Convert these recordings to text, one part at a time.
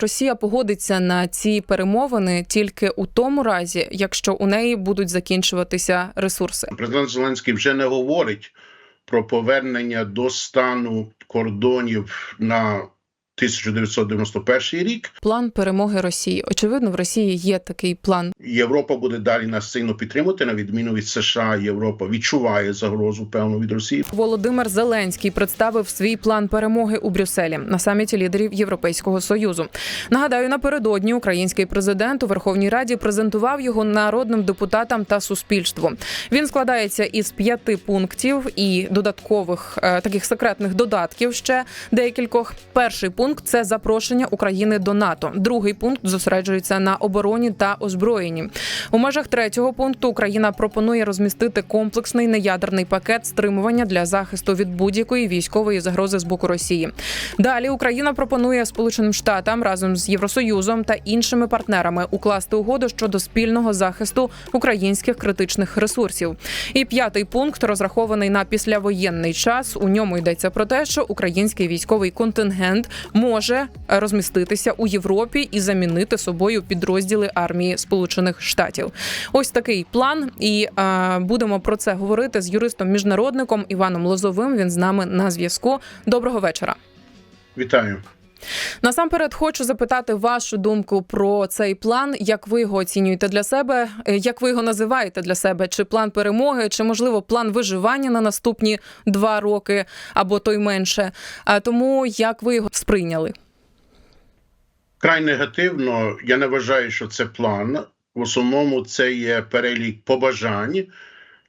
Росія погодиться на ці перемовини тільки у тому разі, якщо у неї будуть закінчуватися ресурси. Президент Зеленський вже не говорить про повернення до стану кордонів на 1991 рік. План перемоги Росії. Очевидно, в Росії є такий план. Європа буде далі нас сильно підтримувати на відміну від США. Європа відчуває загрозу певну від Росії. Володимир Зеленський представив свій план перемоги у Брюсселі на саміті лідерів Європейського союзу. Нагадаю, напередодні український президент у Верховній Раді презентував його народним депутатам та суспільству. Він складається із п'яти пунктів і додаткових е, таких секретних додатків. Ще декількох. Перший пункт це запрошення України до НАТО. Другий пункт зосереджується на обороні та озброєнні. У межах третього пункту Україна пропонує розмістити комплексний неядерний пакет стримування для захисту від будь-якої військової загрози з боку Росії. Далі Україна пропонує Сполученим Штатам разом з Євросоюзом та іншими партнерами укласти угоду щодо спільного захисту українських критичних ресурсів. І п'ятий пункт розрахований на післявоєнний час. У ньому йдеться про те, що український військовий контингент може розміститися у Європі і замінити собою підрозділи армії Сполучених Штатів. Ось такий план, і е, будемо про це говорити з юристом-міжнародником Іваном Лозовим. Він з нами на зв'язку. Доброго вечора. Вітаю. Насамперед хочу запитати вашу думку про цей план. Як ви його оцінюєте для себе? Е, Як ви його називаєте для себе? Чи план перемоги, чи можливо план виживання на наступні два роки або то й менше? А тому як ви його сприйняли? Край негативно. Я не вважаю, що це план. В основному це є перелік побажань,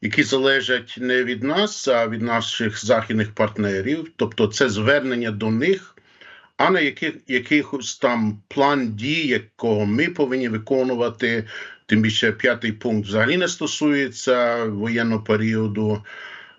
які залежать не від нас, а від наших західних партнерів. Тобто, це звернення до них, а не яких, якихось там план дій, якого ми повинні виконувати. Тим більше п'ятий пункт взагалі не стосується воєнного періоду.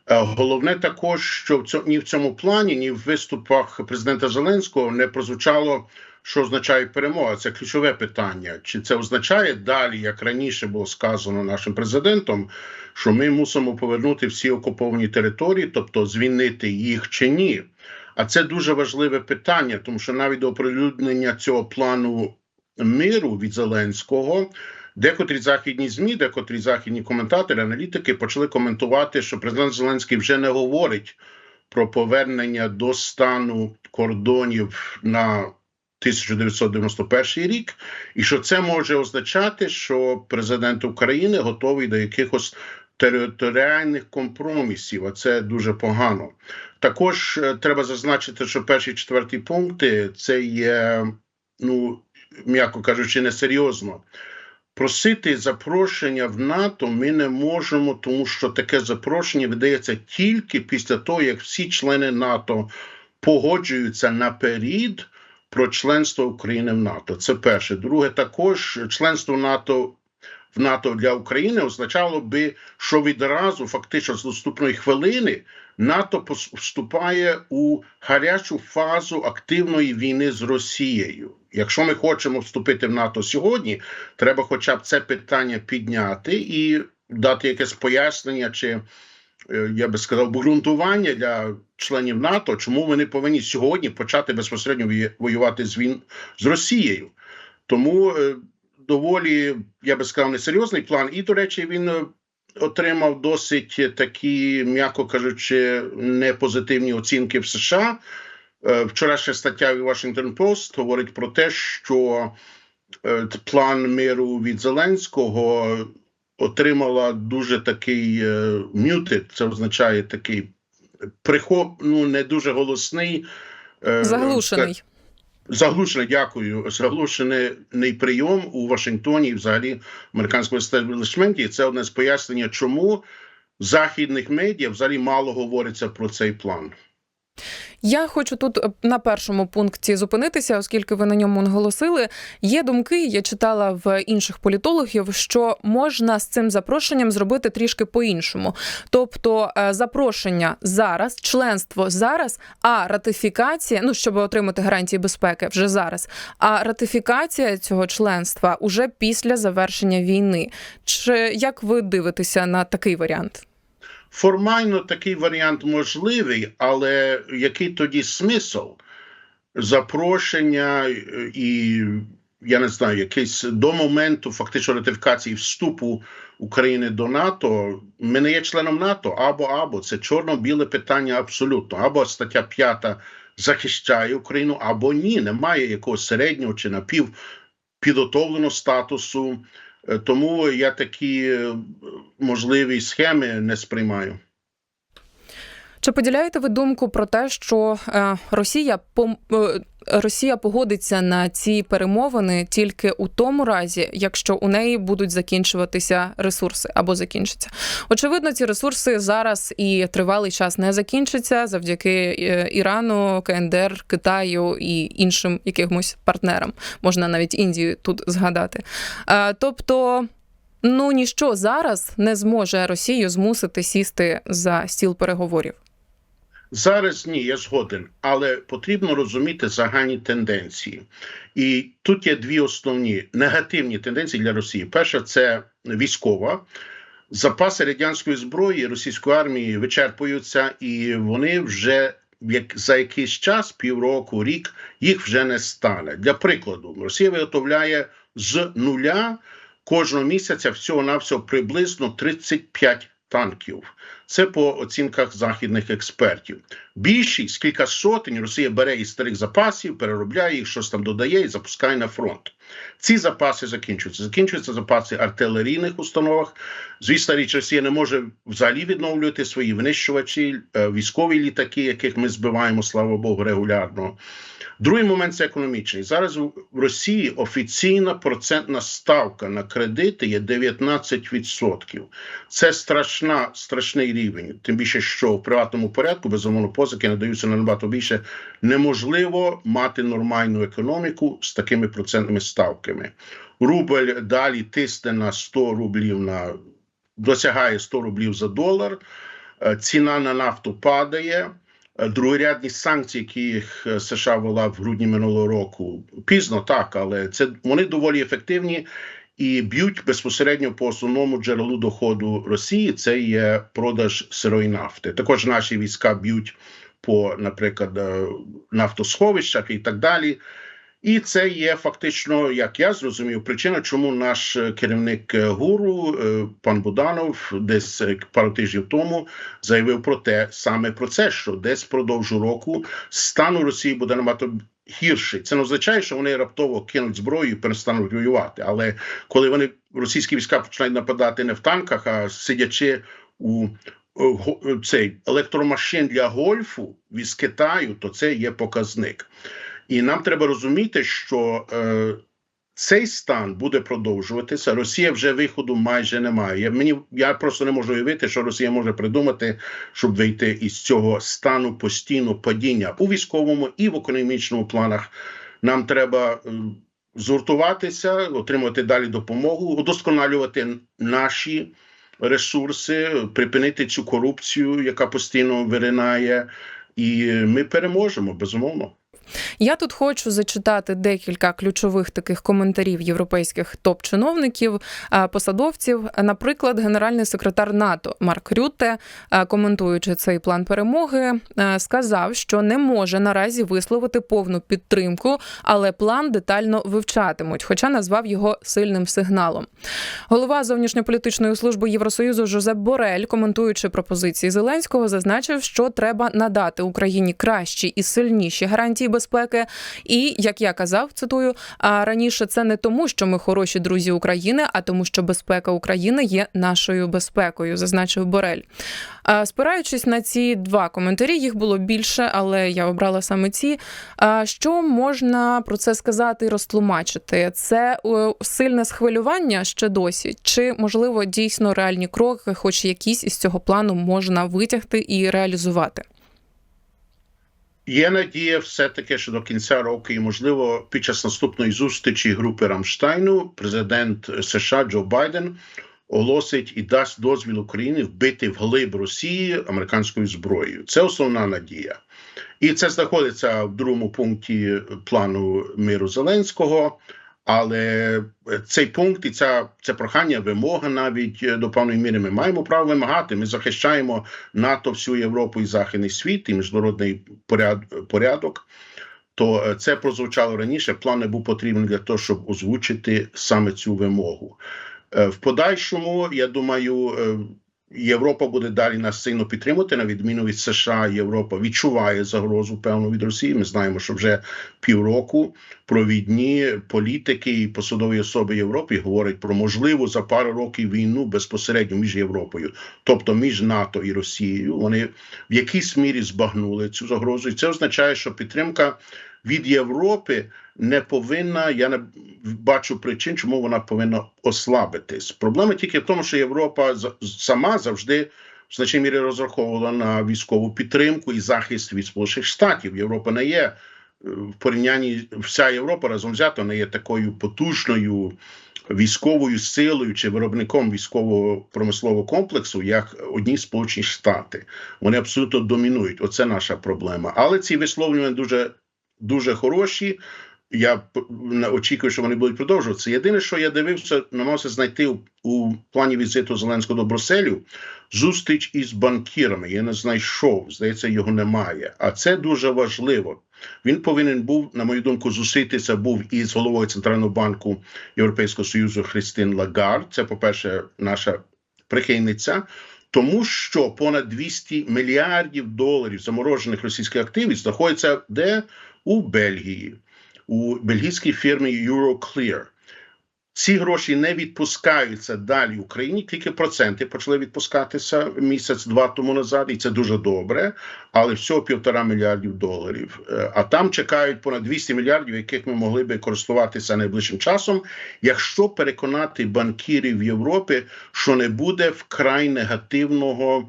Е, Головне також, що в цьому ні в цьому плані, ні в виступах президента Зеленського не прозвучало, що означає перемога. Це ключове питання. Чи це означає далі, як раніше було сказано нашим президентом, що ми мусимо повернути всі окуповані території, тобто звільнити їх чи ні? А це дуже важливе питання, тому що навіть оприлюднення цього плану миру від Зеленського. Декотрі західні змі, декотрі західні коментатори, аналітики почали коментувати, що президент Зеленський вже не говорить про повернення до стану кордонів на 1991 рік, і що це може означати, що президент України готовий до якихось територіальних компромісів, а це дуже погано. Також е, треба зазначити, що перші четверті пункти це є, ну м'яко кажучи, несерйозно. Просити запрошення в НАТО ми не можемо, тому що таке запрошення видається тільки після того, як всі члени НАТО погоджуються наперед про членство України в НАТО. Це перше. Друге, також членство НАТО в НАТО для України означало би, що відразу, фактично, з наступної хвилини, НАТО вступає у гарячу фазу активної війни з Росією. Якщо ми хочемо вступити в НАТО сьогодні, треба хоча б це питання підняти і дати якесь пояснення, чи е, я би сказав, обґрунтування для членів НАТО, чому вони повинні сьогодні почати безпосередньо воювати з він з Росією. Тому е, доволі, я би сказав, несерйозний план. І, до речі, він е, отримав досить такі, м'яко кажучи, непозитивні оцінки в США. Е, Вчорашня стаття в Washington Post говорить про те, що е, план миру від Зеленського отримала дуже такий muted, це означає такий прихоп, ну не дуже голосний. Заглушений. Заглушений, дякую. Заглушений прийом у Вашингтоні взагалі американському естеблішменті. Це одне з пояснення, чому західних медіа взагалі мало говориться про цей план. Я хочу тут е, на першому пункті зупинитися, оскільки ви на ньому наголосили. Є думки, я читала в інших політологів, що можна з цим запрошенням зробити трішки по-іншому. Тобто, е, запрошення зараз, членство зараз, а ратифікація, ну щоб отримати гарантії безпеки вже зараз. А ратифікація цього членства уже після завершення війни. Чи як ви дивитеся на такий варіант? Формально такий варіант можливий, але який тоді смисл? запрошення е, і я не знаю, якийсь до моменту фактично ратифікації вступу України до НАТО. Ми не є членом НАТО або або це чорно-біле питання абсолютно. Або стаття 5 захищає Україну, або ні, немає якогось середнього чи напів підготовленого статусу. Е, Тому я такі е, можливі схеми не сприймаю. Чи поділяєте ви думку про те, що е, Росія е, Росія погодиться на ці перемовини тільки у тому разі, якщо у неї будуть закінчуватися ресурси або закінчаться? Очевидно, ці ресурси зараз і тривалий час не закінчаться завдяки е, Ірану, КНДР, Китаю і іншим якимось партнерам. Можна навіть Індію тут згадати. Тобто. Ну ніщо зараз не зможе Росію змусити сісти за стіл переговорів. Зараз ні, я згоден, але потрібно розуміти загальні тенденції. І тут є дві основні негативні тенденції для Росії. Перша це військова. Запаси радянської зброї російської армії вичерпуються, і вони вже як за якийсь час, півроку, рік, їх вже не стане. Для прикладу, Росія виготовляє з нуля кожного місяця всього навсього приблизно 35 танків. Це по оцінках західних експертів. Більшість кілька сотень Росія бере із старих запасів, переробляє їх, щось там додає і запускає на фронт. Ці запаси закінчуються. Закінчуються запаси артилерійних установах. Звісно, річ Росія не може взагалі відновлювати свої винищувачі, е, військові літаки, яких ми збиваємо, слава Богу, регулярно. Другий момент це економічний. Зараз в Росії офіційна процентна ставка на кредити є 19%. Це страшна, страшний рівень. Тим більше, що в приватному порядку безумовно позики надаються набагато більше. Неможливо мати нормальну економіку з такими процентними ставками. Рубль далі тисне на 100 рублів на досягає 100 рублів за долар. Е, Ціна на нафту падає. Е, Другорядні санкції, які їх е, США ввела в грудні минулого року, пізно так, але це вони доволі ефективні і б'ють безпосередньо по основному джерелу доходу Росії. Це є продаж сирої нафти. Також наші війська б'ють по, наприклад, нафтосховищах і так далі. І це є фактично, як я зрозумів, причина, чому наш е, керівник е, гуру, е, пан Буданов, десь пару тижнів тому заявив про те, саме про це, що десь впродовж року стан у Росії буде набагато гірший. Це не означає, що вони раптово кинуть зброю і перестануть воювати. Але коли вони російські війська починають нападати не в танках, а сидячи у цей електромашин для гольфу від Китаю, то це є показник. І нам треба розуміти, що е, цей стан буде продовжуватися. Росія вже виходу майже не має. Я, мені, я просто не можу уявити, що Росія може придумати, щоб вийти із цього стану постійного падіння у військовому і в економічному планах. Нам треба е, згуртуватися, отримувати далі допомогу, удосконалювати наші ресурси, припинити цю корупцію, яка постійно виринає, і ми переможемо безумовно. Я тут хочу зачитати декілька ключових таких коментарів європейських топ-чиновників, посадовців. Наприклад, генеральний секретар НАТО Марк Рютте, коментуючи цей план перемоги, сказав, що не може наразі висловити повну підтримку, але план детально вивчатимуть, хоча назвав його сильним сигналом. Голова зовнішньополітичної служби Євросоюзу Жозеп Борель, коментуючи пропозиції Зеленського, зазначив, що треба надати Україні кращі і сильніші гарантії безпеки. І як я казав, цитую, раніше це не тому, що ми хороші друзі України, а тому, що безпека України є нашою безпекою, зазначив Борель. Спираючись на ці два коментарі, їх було більше, але я обрала саме ці. Що можна про це сказати і розтлумачити? Це е, сильне схвилювання ще досі, чи можливо дійсно реальні кроки, хоч якісь із цього плану можна витягти і реалізувати? Є надія все-таки, що до кінця року, і можливо, під час наступної зустрічі групи Рамштайну, президент США Джо Байден оголосить і дасть дозвіл Україні вбити вглиб Росії американською зброєю. Це основна надія. І це знаходиться в другому пункті плану миру Зеленського. Але цей пункт і ця це прохання, вимога навіть е, до певної міри ми маємо право вимагати. Ми захищаємо НАТО, всю Європу і Західний світ і міжнародний поряд, порядок. то е, це прозвучало раніше. План не був потрібен для того, щоб озвучити саме цю вимогу. Е, В подальшому, я думаю, е, Європа буде далі нас сильно підтримувати, на відміну від США. Європа відчуває загрозу певну від Росії. Ми знаємо, що вже півроку провідні політики і посадові особи Європи говорять про можливу за пару років війну безпосередньо між Європою, тобто між НАТО і Росією. Вони в якійсь мірі збагнули цю загрозу, і це означає, що підтримка від Європи не повинна. Я не бачу причин, чому вона повинна ослабитись. Проблема тільки в тому, що Європа сама завжди в значній мірі розраховувала на військову підтримку і захист від Сполучених Штатів. Європа не є е, в порівнянні вся Європа разом взято не є такою потужною військовою силою чи виробником військового промислового комплексу, як одні Сполучені Штати. Вони абсолютно домінують. Оце наша проблема. Але ці висловлювання дуже дуже хороші. Я очікую, що вони будуть продовжуватися. Єдине, що я дивився, намагався знайти у, у плані візиту Зеленського до Брюсселю зустріч із банкірами. Я не знайшов. Здається, його немає. А це дуже важливо. Він повинен був, на мою думку, зустрітися був із головою Центрального банку Європейського Союзу Христин Лагард. Це, по-перше, наша прихильниця. Тому що понад 200 мільярдів доларів заморожених російських активів знаходиться де у Бельгії, у бельгійській фірмі Euroclear. Ці гроші не відпускаються далі Україні, тільки проценти почали відпускатися місяць-два тому назад, і це дуже добре. Але всього півтора мільярдів доларів. Е, А там чекають понад 200 мільярдів, яких ми могли би користуватися найближчим часом, якщо переконати банкірів в Європі, що не буде вкрай негативного.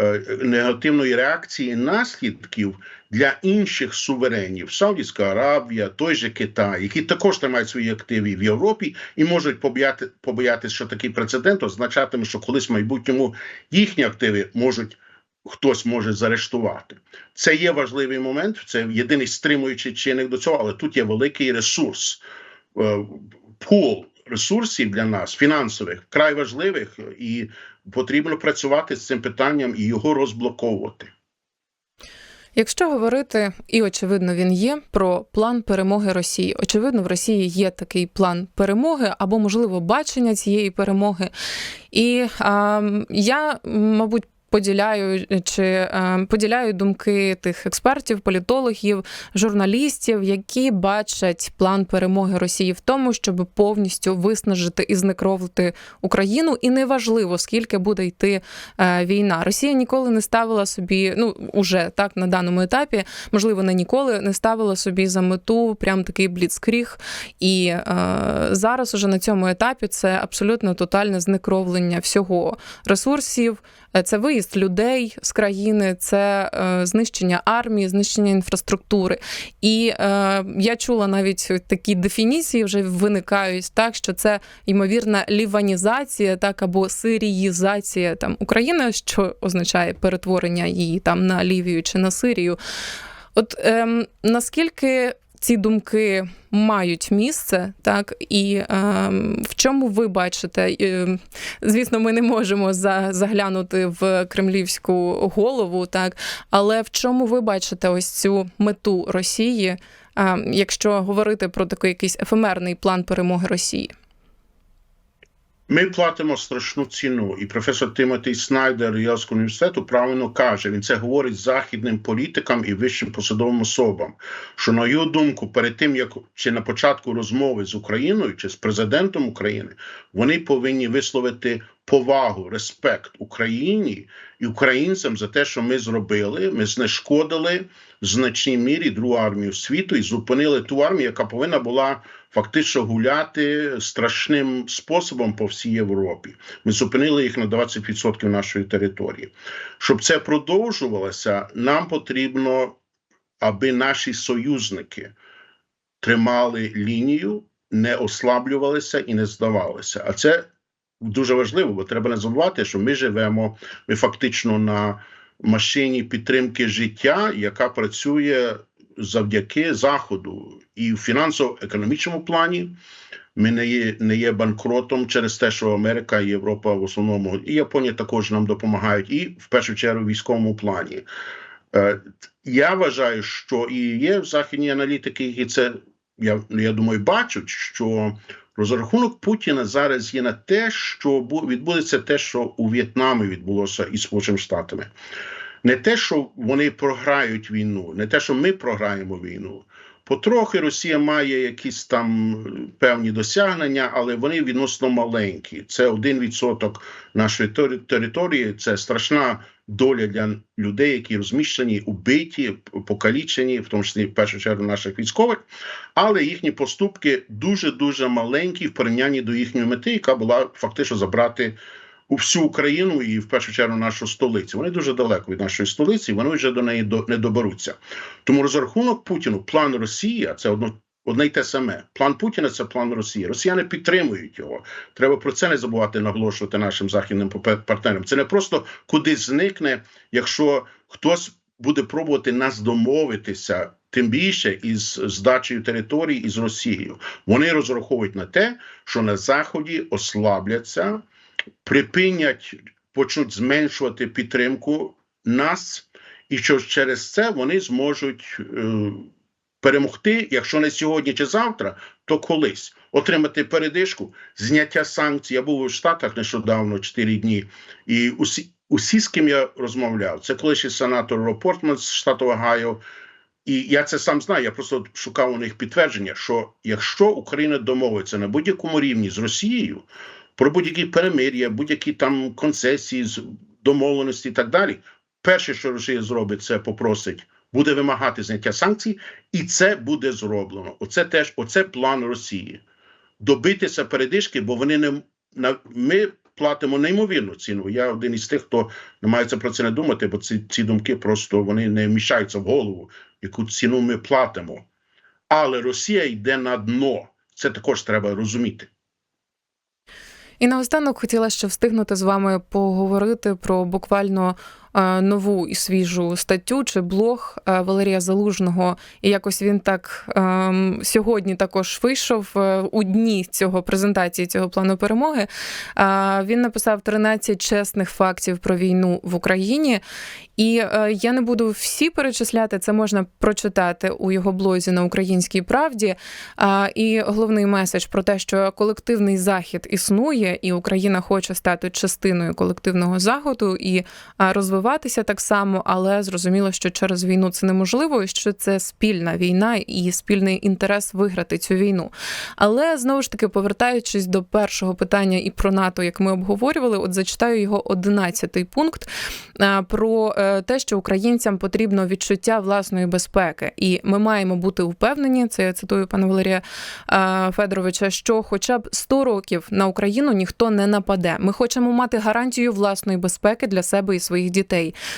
Е, Негативної реакції наслідків для інших суверенів Саудівська Аравія, той же Китай, які також тримають свої активи в Європі і можуть побояти, побоятися, що такий прецедент означатиме, що колись в майбутньому їхні активи можуть хтось може заарештувати. Це є важливий момент, це єдиний стримуючий чинник до цього, але тут є великий ресурс, е, пул ресурсів для нас, фінансових, вкрай важливих, і потрібно працювати з цим питанням і його розблоковувати. Якщо говорити, і очевидно, він є про план перемоги Росії. Очевидно, в Росії є такий план перемоги або, можливо, бачення цієї перемоги. І а, я, мабуть, поділяю чи е, поділяю думки тих експертів, політологів, журналістів, які бачать план перемоги Росії в тому, щоб повністю виснажити і знекровити Україну, і неважливо скільки буде йти е, війна. Росія ніколи не ставила собі, ну уже так на даному етапі, можливо, не ніколи не ставила собі за мету прям такий бліцкріг. І е, зараз уже на цьому етапі це абсолютно тотальне знекровлення всього ресурсів. Е, Це виїзд людей з країни, це е, знищення армії, знищення інфраструктури. І е, я чула навіть такі дефініції вже виникають так, що це ймовірна ліванізація, так або сиріїзація там України, що означає перетворення її там на Лівію чи на Сирію. От ем, наскільки ці думки мають місце, так і е, в чому ви бачите? Е, звісно, ми не можемо за, заглянути в кремлівську голову, так але в чому ви бачите ось цю мету Росії, е, якщо говорити про такий якийсь ефемерний план перемоги Росії? Ми платимо страшну ціну, і професор Тимоті Снайдер Єльського університету правильно каже. Він це говорить західним політикам і вищим посадовим особам. Що на його думку, перед тим як чи на початку розмови з Україною чи з президентом України, вони повинні висловити повагу, респект Україні і українцям за те, що ми зробили. Ми знешкодили в значній мірі другу армію світу і зупинили ту армію, яка повинна була фактично гуляти страшним способом по всій Європі. Ми зупинили їх на 20% нашої території. Щоб це продовжувалося, нам потрібно, аби наші союзники тримали лінію, не ослаблювалися і не здавалися. А це дуже важливо, бо треба не забувати, що ми живемо ми фактично на машині підтримки життя, яка працює завдяки заходу і в фінансово-економічному плані. Ми не є не є банкротом через те, що Америка і Європа в основному і Японія також нам допомагають, і в першу чергу в військовому плані. Е, Я вважаю, що і є західні аналітики, які це я, я думаю, бачать, що розрахунок Путіна зараз є на те, що бу- відбудеться те, що у В'єтнамі відбулося із Сполученими Штатами. Не те, що вони програють війну, не те, що ми програємо війну. Потрохи Росія має якісь там певні досягнення, але вони відносно маленькі. Це один відсоток нашої тери- території. Це страшна доля для людей, які розміщені, убиті, покалічені, в тому числі в першу чергу наших військових. Але їхні поступки дуже дуже маленькі в порівнянні до їхньої мети, яка була фактично забрати у всю Україну і в першу чергу нашу столицю. Вони дуже далеко від нашої столиці, вони вже до неї не доберуться. Тому розрахунок Путіну, план Росії, а це одно. Одне й те саме. План Путіна це план Росії. Росіяни підтримують його. Треба про це не забувати наголошувати нашим західним партнерам. Це не просто кудись зникне, якщо хтось буде пробувати нас домовитися, тим більше із здачею території із Росією. Вони розраховують на те, що на заході ослабляться, припинять, почнуть зменшувати підтримку нас, і що через це вони зможуть е, перемогти, якщо не сьогодні чи завтра, то колись отримати передишку, зняття санкцій. Я був у Штатах нещодавно 4 дні, і усі, усі, з ким я розмовляв, це колишній сенатор Ро Портман з штату Огайо. І я це сам знаю. Я просто шукав у них підтвердження, що якщо Україна домовиться на будь-якому рівні з Росією про будь-які перемир'я, будь-які там концесії, з- домовленості і так далі, перше, що Росія зробить, це попросить, буде вимагати зняття санкцій, і це буде зроблено. Оце теж оце план Росії. Добитися передишки, бо вони не ми платимо неймовірну ціну. Я один із тих, хто намагається про це не думати, бо ці, ці думки просто вони не вміщаються в голову, яку ціну ми платимо. Але Росія йде на дно. Це також треба розуміти. І наостанок хотіла ще встигнути з вами поговорити про буквально нову і свіжу статтю чи блог е, Валерія Залужного. І якось він так ем, сьогодні також вийшов е, у дні цього презентації цього плану перемоги. Е, Він написав 13 чесних фактів про війну в Україні. І е, я не буду всі перечисляти, це можна прочитати у його блозі на українській правді. І головний меседж про те, що колективний захід існує, і Україна хоче стати частиною колективного заходу і а, розвиватися так само, але зрозуміло, що через війну це неможливо, і що це спільна війна і спільний інтерес виграти цю війну. Але знову ж таки, повертаючись до першого питання і про НАТО, як ми обговорювали, от зачитаю його одинадцятий пункт про е, те, що українцям потрібно відчуття власної безпеки, і ми маємо бути впевнені. Це я цитую пана Валерія е, Федоровича, що хоча б 100 років на Україну ніхто не нападе. Ми хочемо мати гарантію власної безпеки для себе і своїх дітей.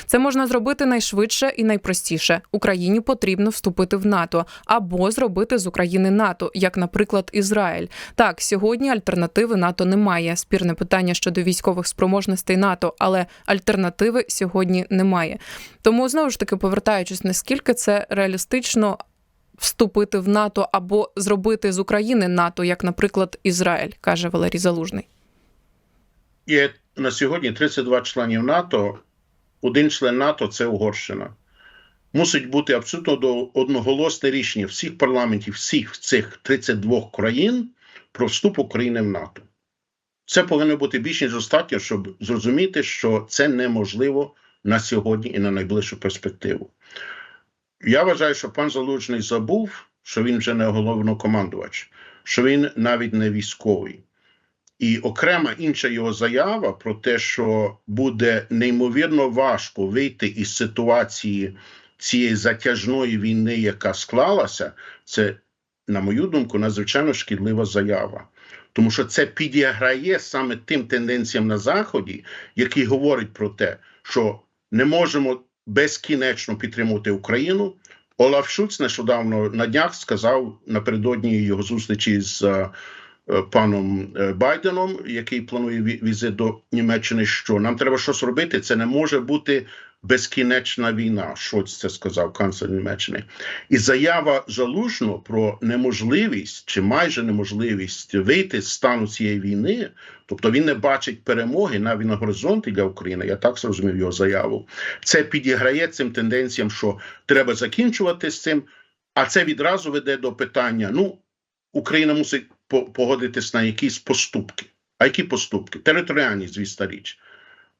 Це можна зробити найшвидше і найпростіше. Україні потрібно вступити в НАТО або зробити з України НАТО, як, наприклад, Ізраїль. Так, сьогодні альтернативи НАТО немає. Спірне питання щодо військових спроможностей НАТО, але альтернативи сьогодні немає. Тому знову ж таки, повертаючись, наскільки це реалістично вступити в НАТО або зробити з України НАТО, як, наприклад, Ізраїль, каже Валерій Залужний. Є на сьогодні 32 членів НАТО. Один член НАТО це Угорщина. Мусить бути абсолютно до одноголосне рішення всіх парламентів, всіх цих 32 країн про вступ України в НАТО. Це повинно бути більш ніж достатньо, щоб зрозуміти, що це неможливо на сьогодні і на найближчу перспективу. Я вважаю, що пан Залужний забув, що він вже не головнокомандувач, що він навіть не військовий. І окрема інша його заява про те, що буде неймовірно важко вийти із ситуації цієї затяжної війни, яка склалася, це, на мою думку, надзвичайно шкідлива заява. Тому що це підіграє саме тим тенденціям на Заході, які говорять про те, що не можемо безкінечно підтримувати Україну. Олаф Шуц нещодавно на днях сказав напередодні його зустрічі з е, паном е, Байденом, який планує ві- візит до Німеччини, що нам треба щось робити. Це не може бути безкінечна війна. Шоць це сказав канцлер Німеччини. І заява Залужного про неможливість чи майже неможливість вийти з стану цієї війни, тобто він не бачить перемоги навіть на горизонті для України. Я так зрозумів його заяву. Це підіграє цим тенденціям, що треба закінчувати з цим. А це відразу веде до питання: ну, Україна мусить погодитись на якісь поступки. А які поступки? Територіальні, звісно, річ.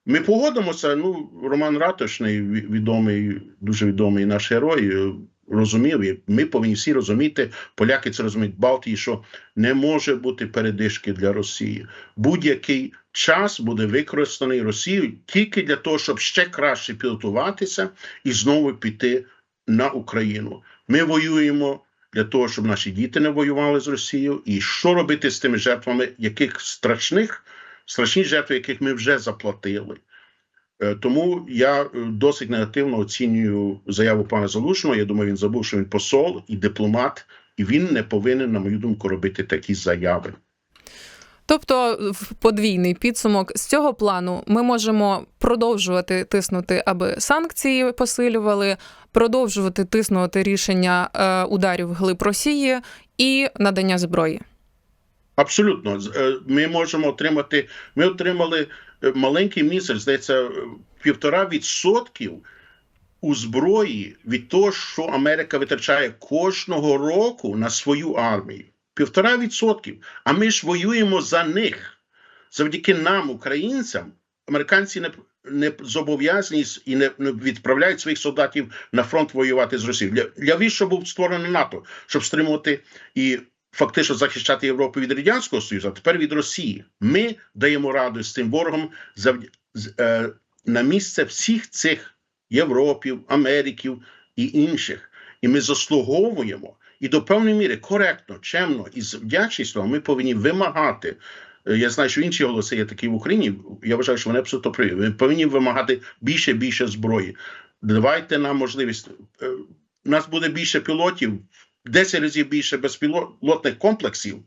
Ми погодимося. Ну, Роман Ратушний, відомий, дуже відомий наш герой, е, розумів, і ми повинні всі розуміти, поляки це розуміють Балтії, що не може бути передишки для Росії. Будь-який час буде використаний Росією тільки для того, щоб ще краще підготуватися і знову піти на Україну. Ми воюємо для того, щоб наші діти не воювали з Росією, і що робити з тими жертвами, яких страшних, страшні жертви, яких ми вже заплатили. Е, Тому я е, досить негативно оцінюю заяву пана Залужного. Я думаю, він забув, що він посол і дипломат, і він не повинен, на мою думку, робити такі заяви. Тобто, в подвійний підсумок з цього плану ми можемо продовжувати тиснути, аби санкції посилювали, продовжувати тиснути рішення е, ударів вглиб Росії і надання зброї. Абсолютно, е, ми можемо отримати. Ми отримали е, маленький місяць, здається, півтора відсотків у зброї від того, що Америка витрачає кожного року на свою армію. Півтора відсотків. А ми ж воюємо за них. Завдяки нам, українцям, американці не. Не зобов'язані і не, не відправляють своїх солдатів на фронт воювати з Росією. Для, для віщо був створений НАТО, щоб стримувати і фактично захищати Європу від радянського союзу, а тепер від Росії. Ми даємо раду з цим ворогом е, на місце всіх цих Європів, Америків і інших. І ми заслуговуємо і до певної міри коректно, чемно і з вдячністю ми повинні вимагати. е, Я знаю, що інші голоси є такі в Україні. Я вважаю, що вони абсолютно праві. Ми повинні вимагати більше більше зброї. Давайте нам можливість. е, У нас буде більше пілотів, 10 разів більше безпілотних комплексів.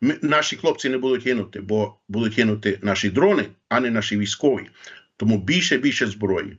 Ми, наші хлопці не будуть гинути, бо будуть гинути наші дрони, а не наші військові. Тому більше більше зброї.